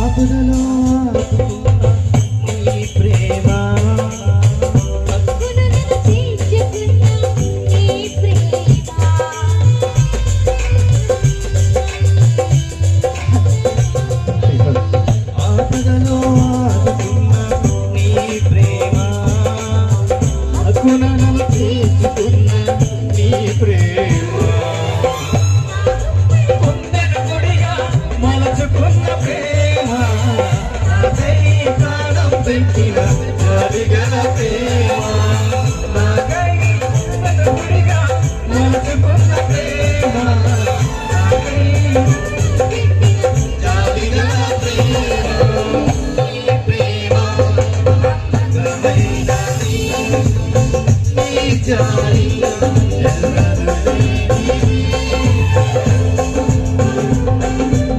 ఆపుదలో ఈ ప్రేమ. ఆపుకున్న నీ ప్రేమ. అక్కున నన్ను తీసుకున్న जानी